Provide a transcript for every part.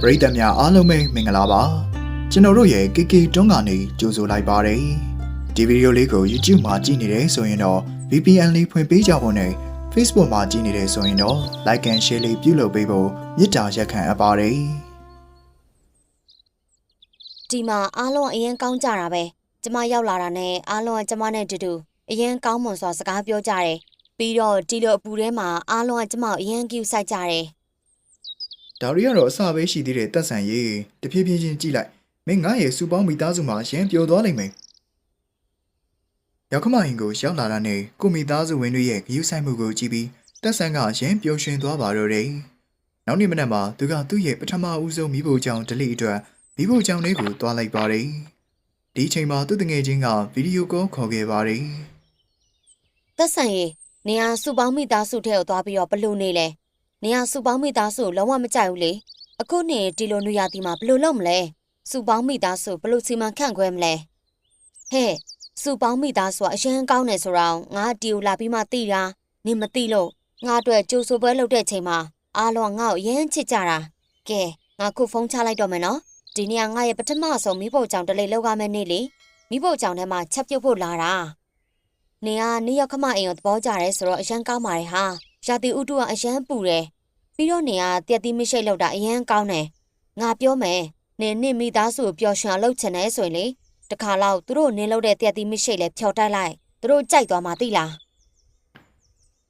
ပရိသတ်များအားလုံးပဲမင်္ဂလာပါကျွန်တော်တို့ရဲ့ KK တွန်းကနေကြိုဆိုလိုက်ပါတယ်ဒီဗီဒီယိုလေးကို YouTube မှာကြည့်နေတယ်ဆိုရင်တော့ VPN လေးဖွင့်ပေးကြဖို့နဲ့ Facebook မှာကြည့်နေတယ်ဆိုရင်တော့ Like and Share လေးပြုလုပ်ပေးဖို့မေတ္တာရက်ခံအပ်ပါတယ်ဒီမှာအားလုံးအရင်ကောင်းကြတာပဲကျမရောက်လာတာနဲ့အားလုံးကကျမနဲ့တူတူအရင်ကောင်းမွန်စွာစကားပြောကြတယ်ပြီးတော့ဒီလိုအပူထဲမှာအားလုံးကကျမကိုအရင်ကြည့်ဆိုင်ကြတယ် ဒါရီကတော့အစပဲရှိသေးတဲ့တက်ဆန်ရေးတဖြည်းဖြည်းချင်းကြည့်လိုက်မင်းငါရဲ့စူပေါင်းမိသားစုမှာရမ်းပျော်သွားလိမ့်မယ်ရောက်ခမဟင်ကိုရောက်လာတာနဲ့ကိုမိသားစုဝင်တွေရဲ့ဂရုစိုက်မှုကိုကြည့်ပြီးတက်ဆန်ကရမ်းပျော်ရွှင်သွားပါတော့တယ်နောက်နေ့မနက်မှာသူကသူ့ရဲ့ပထမဦးဆုံးမိဖို့ကြောင့်ဒလိအတွက်မိဖို့ကြောင့်လေးကိုတွားလိုက်ပါတယ်ဒီအချိန်မှာသူ့တငယ်ချင်းကဗီဒီယိုကောခေါ်ခဲ့ပါတယ်သက်ဆန်ရေနေရာစုပေါင်းမိသားစုထဲကိုသွားပြီးတော့ဘလို့နေလဲ နေရာစုပေါင်းမိသားစုကိုလုံးဝမကြိုက်ဘူးလေအခုနေဒီလိုနေရာဒီမှာဘလို့လုပ်မလဲစုပေါင်းမိသားစုဘလို့စီမံခန့်ခွဲမလဲဟဲ့စုပေါင်းမိသားစုကအရင်ကောင်းနေဆိုတော့ငါတီကိုလာပြီးမှသိတာနင်မသိလို့ငါအတွက်ကြိုးဆိုပွဲလုပ်တဲ့ချိန်မှာအားလုံးကငါ့ကိုအရင်ချစ်ကြတာကဲငါခုဖုန်းချလိုက်တော့မယ်နော်ဒီနေ့ကငါရဲ့ပထမဆုံးမိဖို့ကြောင့်တလေးလောက်ရမယ်နေ့လေမိဖို့ကြောင့်ထဲမှာချက်ပြုတ်ဖို့လာတာနင်ကနေ့ရက်ခမအိမ်ကိုသဘောကျတယ်ဆိုတော့အရန်ကောင်းပါတယ်ဟာရာတီဥတုကအရန်ပူတယ် ပြီးတော့နင်ကတက်တီးမရှိတ်လောက်တာအရန်ကောင်းတယ်ငါပြောမယ်နင်နင့်မိသားစုကိုပျော်ရွှင်အောင်လုပ်ချင်တယ်ဆိုရင်လေတခါတော့သူတို့နင်လုပ်တဲ့တက်တီးမရှိတ်လဲဖြော်တိုက်လိုက်သူတို့ကြိုက်သွားမှသိလား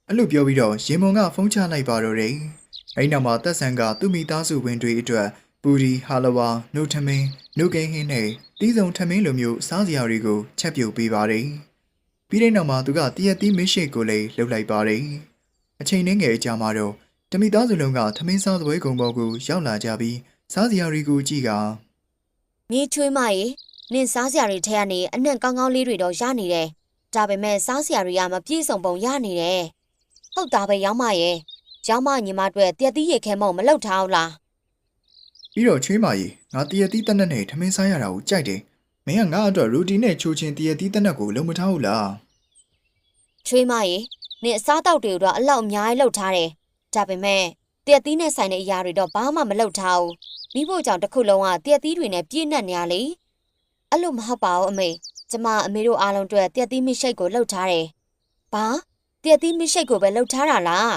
အဲ့လိုပြောပြီးတော့ရေမုံကဖုန်းချလိုက်ပါတော့တယ်။အဲ့နောက်မှာတက်ဆန်ကသူ့မိသားစုဝင်တွေအတွက်ပူရီဟာလဝါနှုတ်ထမင်းနှုတ်ကင်းဟင်းနဲ့တီးစုံထမင်းလိုမျိုးစားစရာတွေကိုချက်ပြုတ်ပေးပါတယ်။ပြီးတဲ့နောက်မှာသူကတရက်သီးမစ်ရှိတ်ကိုလည်းလှုပ်လိုက်ပါတယ်။အချိန်နှင်းငယ်အကြာမှာတော့ တမိသားစုလုံးကထမင်းစားသပွဲကုံပေါ်ကိုရောက်လာကြပြီးစားစရာတွေကိုကြည့်ကမြေးချွေးမရေနင်စားစရာတွေထဲကနေအနှံ့ကောင်းကောင်းလေးတွေတော့ရနေတယ်ဒါပေမဲ့စားစရာတွေကမပြည့်စုံပုံရနေတယ်ဟုတ်တာပဲရောင်းမရေရောင်းမညီမအတွက်တက်တီးရေခဲမုံမလောက်ထားအောင်လားပြီးတော့ချွေးမကြီးငါတရက်သီးတက်နက်နဲ့ထမင်းစားရတာကိုကြိုက်တယ်။မင်းကငါအတွက်ရူတီနဲ့ချိုးချင်းတရက်သီးတက်နက်ကိုလုံးမထားဘူးလား။ချွေးမရေနင်အစားတောက်တွေတော့အလောက်အများကြီးလှုပ်ထားတယ် ဒါပေမဲ့တရက်သီးနဲ့ဆိုင်တဲ့အရာတွေတော့ဘာမှမလှုပ်ထားဘူးမိဖို့ကြောင့်တစ်ခုလုံးကတရက်သီးတွေနဲ့ပြည့်နှက်နေရလေအဲ့လိုမဟုတ်ပါဘူးအမေကျမအမေတို့အားလုံးအတွက်တရက်သီးမရှိတ်ကိုလှုပ်ထားတယ်ဘာတရက်သီးမရှိတ်ကိုပဲလှုပ်ထားတာလား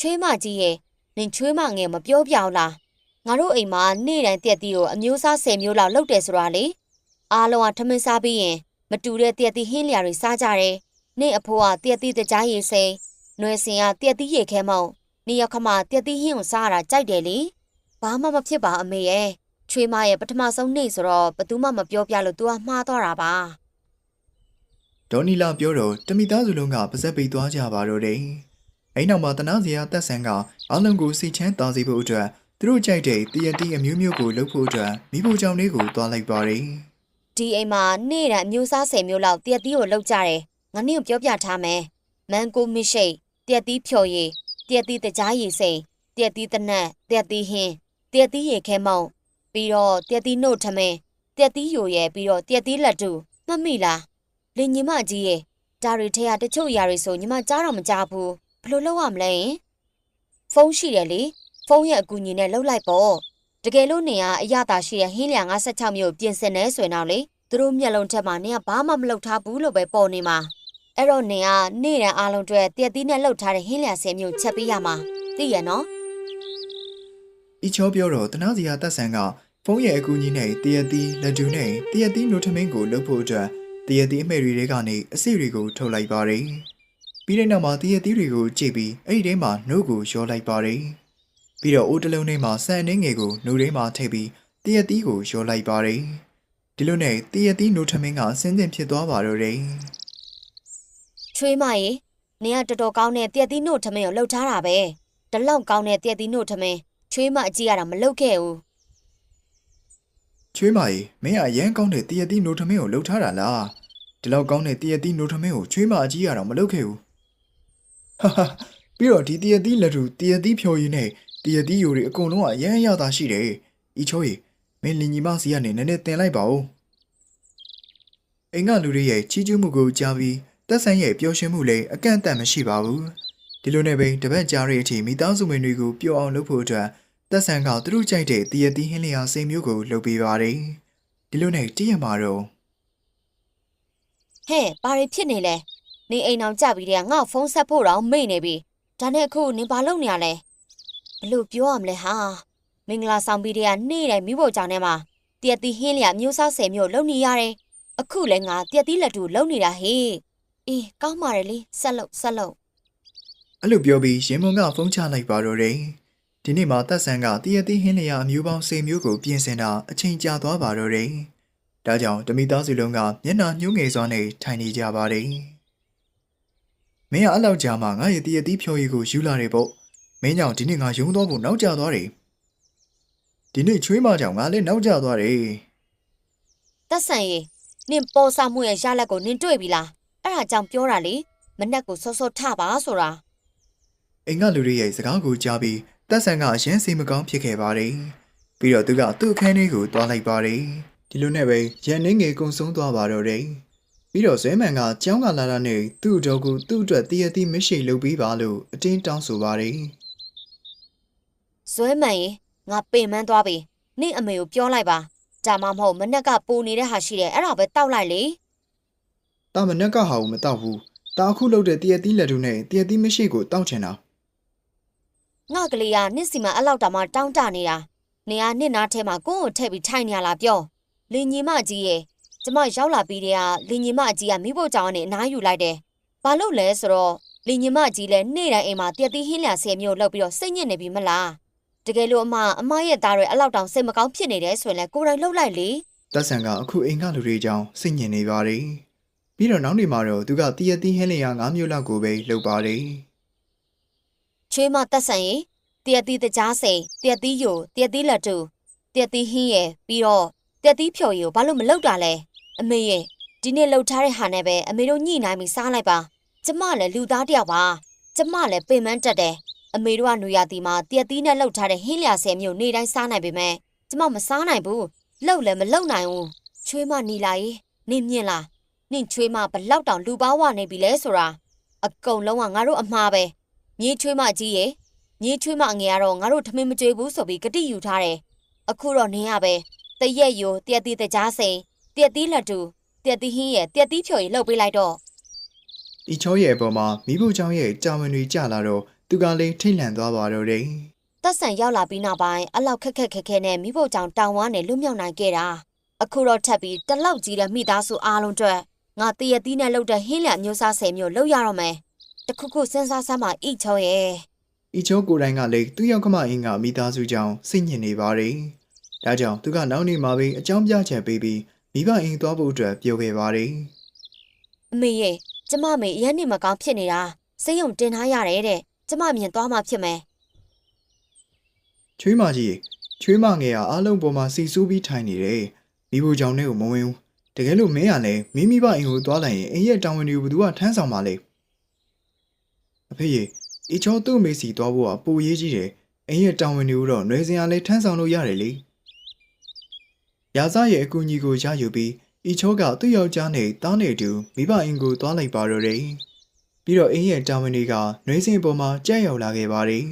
ချွေးမကြီးရေနင်ချွေးမငယ်မပြောပြအောင်လားငါတို့အိမ်မှာနေ့တိုင်းတရက်သီးကိုအမျိုးအစား10မျိုးလောက်လှုပ်တယ်ဆိုတာလေအားလုံးကထမင်းစားပြီးရင်မတူတဲ့တရက်သီးဟင်းလျာတွေစားကြတယ်နေ့အဖိုးကတရက်တီးတကြားရေစိန်ຫນွယ်စင်ကတရက်တီးရေခဲမောင် နေ့ရက်ခမတရက်တီးဟင်းကိုစားရတာကြိုက်တယ်လေဘာမှမဖြစ်ပါအမေရဲ့ချွေးမရဲ့ပထမဆုံးနေ့ဆိုတော့ဘသူမှမပြောပြလို့ तू ကမှားသွားတာပါဒေါ်နီလာပြောတော့တမိသားစုလုံးကပါဇက်ပိတ်သွားကြပါတော့တယ်။အဲ့နောက်မှာတနာစရာတက်ဆန်ကအားလုံးကိုစိတ်ချမ်းသာစေဖို့အတွက်သူတို့ကြိုက်တဲ့တရတီအမျိုးမျိုးကိုလုပ်ဖို့အတွက်မိဖို့ကြောင့်လေးကိုတွားလိုက်ပါတယ်ဒီအိမ်မှာနေ့တိုင်းအမျိုးစား10မျိုးလောက်တရက်တီးကိုလှုပ်ကြတယ်ငါနေ့ကိုပြောပြထားမယ်မန်ကိုမီရှိတ်တရက်တီးဖြော်ရည် တရက်တီးတကြားရေစိန်တရက်တီးတနက်တရက်တီးဟင်းတရက်တီးရေခဲမောင်ပြီးတော့တရက်တီးနှုတ်ထမင်းတရက်တီးယိုရဲပြီးတော့တရက်တီးလက်တူမှတ်မိလားလင်ညီမကြီးရဲ့ဒါတွေထဲကတချို့အရာတွေဆိုညီမကြားတော့မကြားဘူးဘယ်လိုလုပ်ရမလဲယင်ဖုန်းရှိတယ်လေဖုန်းရဲ့အကူအညီနဲ့လှုပ်လိုက်ပေါ့တကယ်လို့နေကအရသာရှိတဲ့ဟင်းလျာ56မျိုးပြင်ဆင်နေဆိုရင်တော့လေသူတို့မျက်လုံးထက်မှာနေကဘာမှမလှုပ်ထားဘူးလို့ပဲပေါ်နေမှာ အဲ့တော့နေကနေ့တန်းအားလုံးအတွက်တရက်သီးနဲ့လှုပ်ထားတဲ့ဟင်းလျာ10မျိုးချက်ပေးရမှာသိရနော်။ဤချောပြောတော့တနာစရာတက်ဆန်ကဖုန်းရဲ့အကူအညီနဲ့တရတီလက်တူနဲ့တရတီနိုထမင်းကိုလုပ်ဖို့အတွက်တရတီအမှဲတွေကနေအစိတွေကိုထုတ်လိုက်ပါတယ်။ပြီးတဲ့နောက်မှာတရတီတွေကိုကြည့်ပြီးအဲ့ဒီထဲမှာနှုတ်ကိုရောလိုက်ပါတယ်။ပြီးတော့အိုးတစ်လုံးထဲမှာစံအနှင်းငယ်ကိုနှုတ်ထဲမှာထည့်ပြီးတရတီကိုရောလိုက်ပါတယ်။ဒီလိုနဲ့တရတီနိုထမင်းကဆင်းဆင်းဖြစ်သွားပါတော့တယ်။ ချွေးမရေနေကတော်တော်ကောင်းတဲ့တရက်သီးနှုတ်ထမင်းကိုလှုပ်ထားတာပဲဒီလောက်ကောင်းတဲ့တရက်သီးနှုတ်ထမင်းချွေးမအကြီးရတာမလှုပ်ခဲ့ဘူးချွေးမကြီးမင်းအရန်ကောင်းတဲ့တရတီနိုထမင်းကိုလှုပ်ထားတာလားဒီလောက်ကောင်းတဲ့တရတီနိုထမင်းကိုချွေးမအကြီးရတော့မလှုပ်ခဲ့ဘူးဟာဟာပြီးတော့ဒီတရတီလက်ထူတရတီဖြော်ရည်နဲ့တရတီယိုတွေအကုန်လုံးကအရန်ရတာရှိတယ်ဤချိုးကြီးမင်းလင်ညီမစီကနေနည်းနည်းတင်လိုက်ပါဦးအိမ်ကလူတွေရဲ့ချီးကျူးမှုကိုကြားပြီး တက်ဆန်းရဲ့ပျော်ရွှင်မှုလည်းအကန့်အသတ်မရှိပါဘူးဒီလိုနဲ့ပဲတပတ်ကြားရဲ့အချိန်မိသားစုဝင်တွေကိုပျော်အောင်လုပ်ဖို့အတွက်တသက်ဆန်ကသူတို့ကြိုက်တဲ့တရတီးဟင်းလျာစိန်မျိုးကိုလုပ်ပေးပါတယ်ဒီလိုနဲ့တည့်ရမှာတော့ဟဲ့ဘာတွေဖြစ်နေလဲနေအိမ်အောင်ကြပြီးတဲ့ငါ့ဖုန်းဆက်ဖို့တော့မေ့နေပြီဒါနဲ့အခုနင်ဘာလုပ်နေရလဲဘလို့ပြောရမလဲဟာမင်္ဂလာဆောင်ပြီးတဲ့ကနေ့တိုင်းမိဖို့ကြောင့်ထဲမှာတရက်တီဟင်းလျာမျိုးစားဆယ်မျိုးလုပ်နေရတယ်အခုလည်းငါတရက်တီလက်တူလုပ်နေတာဟေး အေးကောင်းပါတယ်လေဆက်လုပ်ဆက်လုပ်အဲ့လိုပြောပြီးရင်မုံကဖုန်းချလိုက်ပါတော့တယ်ဒီနေ့မှာသက်ဆန်ကတရတီးဟင်းလျာအမျိုးပေါင်းစိန်မျိုးကိုပြင်ဆင်တာအချိန်ကြာသွားပါတော့တယ်ဒါကြောင့်တမိသားစုလုံးကမျက်နှာညှိုးငယ်စွာနဲ့ထိုင်နေကြပါတယ်မင်းကအဲ့လောက်ကြာမှငါရဲ့တရတီးဖြော်ရည်ကိုယူလာတယ်ပေါ့မင်းကြောင့်ဒီနေ့ငါယုံတော့ဖို့နောက်ကျသွားတယ်ဒီနေ့ချွေးမကြောင့်ငါလည်းနောက်ကျသွားတယ်တက်ဆန်ရေနင်ပေါ်စားမှုရဲ့ရလက်ကိုနင်တွေ့ပြီလား အဲ့ဒါကြောင့်ပြောတာလေမနက်ကိုစောစောထပါဆိုတာအိမ်ကလူတွေရဲ့စကားကိုကြားပြီးတက်ဆန်ကအရင်စိတ်မကောင်းဖြစ်ခဲ့ပါတယ်။ပြီးတော့သူကသူ့အခန်းထဲကိုသွားလိုက်ပါတယ်။ဒီလိုနဲ့ပဲရန်နေငယ်ကုံဆုံးသွားပါတော့တယ်။ပြီးတော့ဇဲမန်ကကြောင်းကလာတာနဲ့သူ့အတော်ကိုသူ့အတွက်တရတိမရှိလုပ်ပေးပါလို့အတင်းတောင်းဆိုပါတယ်ဇွဲမှန်ရေငါပင်မန်းသွားပြီနင့်အမေကိုပြောလိုက်ပါဒါမှမဟုတ်မနက်ကပူနေတဲ့ဟာရှိတယ်အဲ့ဒါပဲတောက်လိုက်လေ။ တာမနက်ကဟာကိုမတောက်ဘူး။တာအခုလုပ်တဲ့တရတိလက်တူနဲ့တရတိမရှိကိုတောက်ချင်တာငါကလေးကနင့်စီမှာအဲ့လောက်တောင်မှတောင်းတနေတာနေရနင့်နားထဲမှာကိုယ့်ကိုထည့်ပြီးထိုင်နေရလားပြောလင်ညီမကြီးရေကျမရောက်လာပြီးတဲ့ကလင်ညီမကြီးကမိဖို့ကြောင့်ကနေအနားယူလိုက်တယ်ဘာလို့လဲဆိုတော့လင်ညီမကြီးလည်းနေ့တိုင်းအိမ်မှာတရက်တီးဟင်းလျာဆယ်မျိုးလောက်ပြီးတော့စိတ်ညစ်နေပြီမလားတကယ်လို့အမအမရဲ့သားတွေအဲ့လောက်တောင်စိတ်မကောင်းဖြစ်နေတယ်ဆိုရင်လည်းကိုယ်တိုင်လှုပ်လိုက်လေ။တက်ဆန်ကအခုအိမ်ကလူတွေကြောင်းစိတ်ညစ်နေပါတယ်။ ပြီးတော့နောက်နေ့မှာတော့သူကတရတိဟင်းလျာ၅မျိုးလောက်ကိုပဲလုပ်ပါတယ်။ချွေးမတက်ဆန်ရေတရက်တီးတကြားစိန်တရက်တီးယိုတရက်တီးလက်တူတရက်တီးဟင်းရဲ့ပြီးတော့တရက်တီးဖြော်ရည်ကိုဘာလို့မလုပ်တာလဲအမေရဲ့ဒီနေ့လှုပ်ထားတဲ့ဟာနဲ့ပဲအမေတို့ညှိနှိုင်းပြီးစားလိုက်ပါကျမလည်းလူသားတစ်ယောက်ပါကျမလည်းပင်မတက်တယ်အမေတို့ကနွေရာသီမှာတရက်တီးနဲ့လှုပ်ထားတဲ့ဟင်းလျာဆယ်မျိုးနေ့တိုင်းစားနိုင်ပေမဲ့ကျမမစားနိုင်ဘူးလှုပ်လည်းမလှုပ်နိုင်ဘူးချွေးမနီလာရေနင့်မြင်လား နင့်ချွေးမဘလောက်တောင်လူပါဝနေပြီလဲဆိုတာအကုန်လုံးကငါတို့အမှားပဲမြေးချွေးမကြီးရေညီချွေးမငယ်ကတော့ငါတို့ထမင်းမကြွေးဘူးဆိုပြီးဂတိယူထားတယ်။အခုတော့နင်းရပဲတရက်ယိုတရက်တီးတကြားစိန်တရက်တီးလက်တူတရက်တီးဟင်းရဲ့တရက်တီးဖြို်ရည်လှုပ်ပေးလိုက်တော့ဤချောရဲ့အပေါ်မှာမိဖို့ချောင်းရဲ့ကြာဝင်တွေကြလာတော့သူကလည်းထိတ်လန့်သွားပါတော့တယ်တက်ဆန်ရောက်လာပြီးနောက်ပိုင်းအလောက်ခက်ခက်ခက်ခဲနဲ့မိဖို့ကြောင့်တောင်ဝါနဲ့လွတ်မြောက်နိုင်ခဲ့တာအခုတော့ထပ်ပြီးတလောက်ကြီးတဲ့မိသားစုအားလုံးအတွက် ငါတရက်တီးနဲ့လှုပ်တဲ့ဟင်းလျာမျိုးစားဆယ်မျိုးလှုပ်ရတော့မယ်တခုခုစဉ်းစားစမ်းမအိချောရဲ့။ဤချောကိုယ်တိုင်ကလည်းသူ့ယောက်ကမအင်းကမိသားစုကြောင့်စိတ်ညစ်နေပါတယ်။ဒါကြောင့်သူကနောက်နေ့မှာပဲအကြောင်းပြချက်ပေးပြီးမိဘအိမ်သွားဖို့အတွက်ပြောခဲ့ပါတယ်အမေရဲ့ကျမမေအရင်နေမကောင်းဖြစ်နေတာစိတ်ယုံတင်ထားရတယ်တဲ့ကျမမြင်သွားမှဖြစ်မယ်။ချွေးမကြီးချွေးမငယ်ကအားလုံးပေါ်မှာစီစူးပြီးထိုင်နေတယ်။မိဖို့ကြောင့်နဲ့ကိုမဝင်ဘူး။ တကယ်လို့မင်းကလည်းမိမိဘအိမ်ကိုသွားလိုက်ရင်အိမ်ရဲ့တာဝန်တွေကိုဘယ်သူကထမ်းဆောင်ပါလဲအဖေရေအချောသူ့မိစီသွားဖို့ကပိုရေးကြီးတယ်အိမ်ရဲ့တာဝန်တွေကိုတော့နှွေစင်အားလည်းထမ်းဆောင်လို့ရတယ်လေရာဇရဲ့အကူအညီကိုရယူပြီးအချောကသူ့ယောက်ျားနဲ့တားနေတူမိဘအိမ်ကိုသွားလိုက်ပါတော့တယ်ပြီးတော့အိမ်ရဲ့တာဝန်တွေကနှွေစင်ပေါ်မှာကြက်ရောက်လာခဲ့ပါတယ်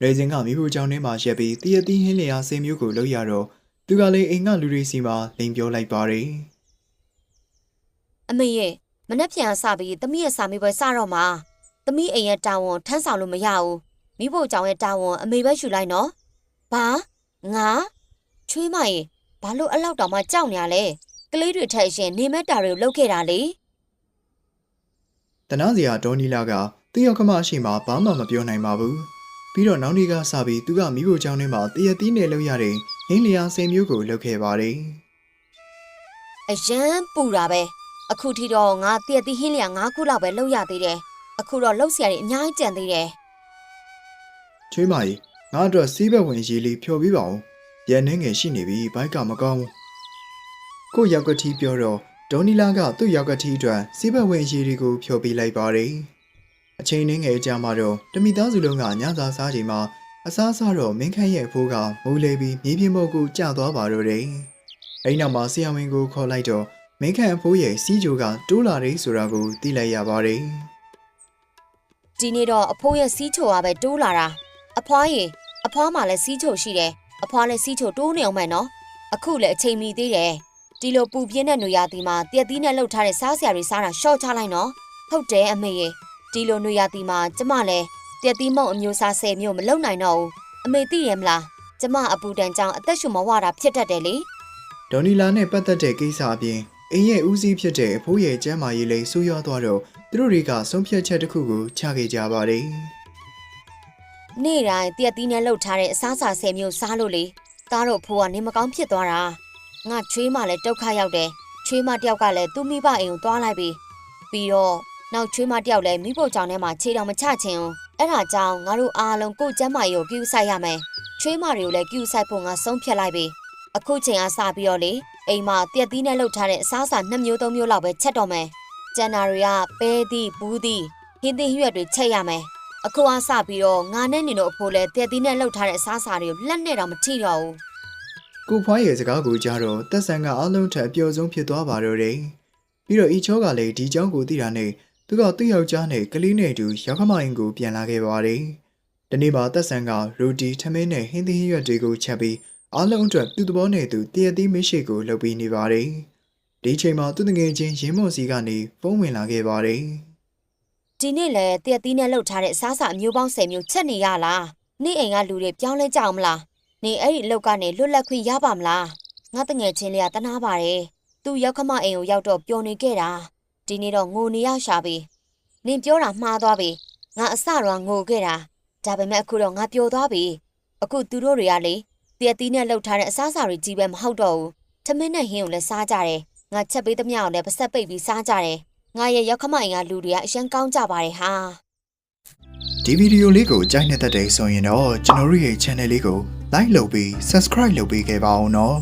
နှွေစင်ကမိဖို့ကြောင့်ထဲမှာရက်ပြီးတရတိဟင်းလျာစင်မျိုးကိုလှုပ်ရတော့သူကလည်းအိမ်ကလူတွေစီမှာလိန်ပြောလိုက်ပါတယ် အမေရဲ့မနှက်ပြန်စပြီးသမီးရဲ့စာမေးပွဲစတော့မှာသမီးအိမ်ရဲ့တာဝန်ထမ်းဆောင်လို့မရဘူးမိဖို့ကြောင့်ရဲ့တာဝန်အမေပဲယူလိုက်နော်ဘာငါချွေးမရေဘာလို့အလောက်တောင်မှကြောက်နေရလဲကလေးတွေထက်ရှင်နေမဲ့တာတွေကိုလုပ်ခဲ့တာလေ။တနာစရာဒေါ်နီလာကသူ့ရောက်ခမရှိမှဘာမှမပြောနိုင်ပါဘူး။ပြီးတော့နောက်နေ့ကစပြီးသူကမိဖို့ကြောင့်ထဲမှာတရတီးနဲ့လုပ်ရတဲ့ဟင်းလျာဆင်မျိုးကိုလုပ်ခဲ့ပါတယ်အရန်ပူတာပဲ အခုထိတော့ငါတည့်တည်ဟင်းလျာ၅ခုလောက်ပဲလောက်ရသေးတယ်အခုတော့လောက်စရာတွေအများကြီးကြံသေးတယ်ချွေးမကြီးငါအတွက်စီးဘက်ဝင်ရေလေးဖြော်ပြီးပါဦးရန်နှင်းငယ်ရှိနေပြီဘိုက်ကမကောင်းဘူးကိုရောက်ကတိပြောတော့ဒေါနီလာကသူ့ရောက်ကတိအတွက်စီးဘက်ဝင်ရေတွေကိုဖြော်ပြီးလိုက်ပါတယ်အချိန်နှင်းငယ်ကြာမှတော့တမိသားစုလုံးကညစာစားချိန်မှာအစားစားတော့မင်းခန့်ရဲ့အဖိုးကမူလေပြီးမြေပြင်ပေါ်ကိုကျသွားပါတော့တယ်။အဲဒီနောက်မှာဆရာဝန်ကိုခေါ်လိုက်တော့ မင်းခန့်အဖိုးရဲ့စီးကြိုကတိုးလာတယ်ဆိုတာကိုသိလိုက်ရပါတယ်ဒီနေ့တော့အဖိုးရဲ့စီးချိုကပဲတိုးလာတာအဖွားရေအဖွားမှလည်းစီးချိုရှိတယ်အဖွားလည်းစီးချိုတိုးနေအောင်မယ်နော်အခုလည်းအချိန်မီသေးတယ်ဒီလိုပူပြင်းတဲ့နွေရာသီမှာတရက်သီးနဲ့လှုပ်ထားတဲ့စားစရာတွေစားတာရှော့ချလိုက်နော်ဟုတ်တယ်အမေရေဒီလိုနွေရာသီမှာကျမလည်းတရက်သီးမုံအမျိုးစားဆယ်မျိုးမလုံနိုင်တော့ဘူးအမေသိရမလားကျမအပူတန်ကြောင့်အသက်ရှူမဝတာဖြစ်တတ်တယ်လေဒေါ်နီလာနဲ့ပတ်သက်တဲ့ကိစ္စအပြင် အင်းရဲ့ဦးစီးဖြစ်တဲ့အဖိုးရဲ့ကျမ်းမာရေးလေးဆိုးရွားသွားတော့သူတို့တွေကဆုံးဖြတ်ချက်တစ်ခုကိုချခဲ့ကြပါတယ်နေ့တိုင်းတရက်သီးနဲ့လှုပ်ထားတဲ့အစားအစာဆယ်မျိုးစားလို့လေသားတို့ဖိုးကနေမကောင်းဖြစ်သွားတာငါချွေးမလည်းဒုက္ခရောက်တယ်ချွေးမတယောက်ကလည်းသူ့မိဘအိမ်ကိုသွားလိုက်ပြီပြီးတော့နောက်ချွေးမတယောက်လည်းမိဖို့ကြောင့်ထဲမှာခြေတော်မချချင်ဘူးအဲ့ဒါကြောင့်ငါတို့အားလုံးကိုယ်ကျမ်းမာရေးကိုကူးဆိုင်ရမယ်ချွေးမတွေကိုလည်းကူးဆိုင်ဖို့ငါဆုံးဖြတ်လိုက်ပြီအခုချိန်အားစပြီးတော့လေ အိမ်မှာတရက်သီးနဲ့လှုပ်ထားတဲ့အစားအစာနှစ်မျိုးသုံးမျိုးလောက်ပဲချက်တော့မယ်ကျန်တာတွေကပဲသီးဘူးသီးဟင်းသီးရွက်တွေချက်ရမယ် အခုအစပြီးတော့ငါနဲ့နေတို့အဖိုးလဲတက်သီးနဲ့လှုပ်ထားတဲ့အစားအစာတွေကိုလက်နဲ့တော့မထိတော့ဘူး ကိုဖွားရဲ့စကားကိုကြားတော့တက်ဆန်ကအလုံးထက်အပျော်ဆုံးဖြစ်သွားပါတော့တယ်ပြီးတော့ဤချောကလည်းဒီเจ้าကိုသိတာနဲ့သူကသူ့ယောက်ျားနဲ့ကလေးနဲ့အတူရောက်ခမအိမ်ကိုပြန်လာခဲ့ပါတယ်ဒီနေ့ပါတက်ဆန်ကရူတီထမင်းနဲ့ဟင်းသီးဟင်းရွက်တွေကိုချက်ပြီး အားလုံးအတွက်သူ့သဘောနဲ့သူတရက်သီးမရှိကိုလုပ်ပြီးနေပါတယ်ဒီချိန်မှာသူ့တငယ်ချင်းရင်းမော်စီကနေဖုန်းဝင်လာခဲ့ပါတယ်ဒီနေ့လဲတက်သီးနဲ့လှုပ်ထားတဲ့အစားအစာအမျိုးပေါင်း10မျိုးချက်နေရလားနေ့အိမ်ကလူတွေပြောင်းလဲကြအောင်မလားနေအဲ့ဒီအလုပ်ကနေလွတ်လပ်ခွင့်ရပါမလားငါတငယ်ချင်းလေးကတနာပါတယ်သူရောက်ခမအိမ်ကိုရောက်တော့ပျော်နေခဲ့တာဒီနေ့တော့ငိုနေရရှာပြီနင်ပြောတာမှားသွားပြီငါအစတော့ငိုခဲ့တာဒါပေမဲ့အခုတော့ငါပျော်သွားပြီအခုသူတို့တွေကလေ တက်သီးနဲ့လှုပ်ထားတဲ့အစားအစာတွေကြီးပဲမဟုတ်တော့ဘူးထမင်းနဲ့ဟင်းကိုလည်းစားကြတယ်ငါချက်ပေးသမျှကိုလည်းပတ်ဆက်ပိတ်ပြီးစားကြတယ်ငါရဲ့ရောက်ခမအိမ်ကလူတွေကအရန်ကောင်းကြပါတယ်ဟာဒီဗီဒီယိုလေးကိုကြိုက်နေတဲ့တဲ့ဆိုရင်တော့ကျွန်တော်တို့ရဲ့ channel လေးကို like လုပ်ပြီး subscribe လုပ်ပေးခဲ့ပါဦးနော်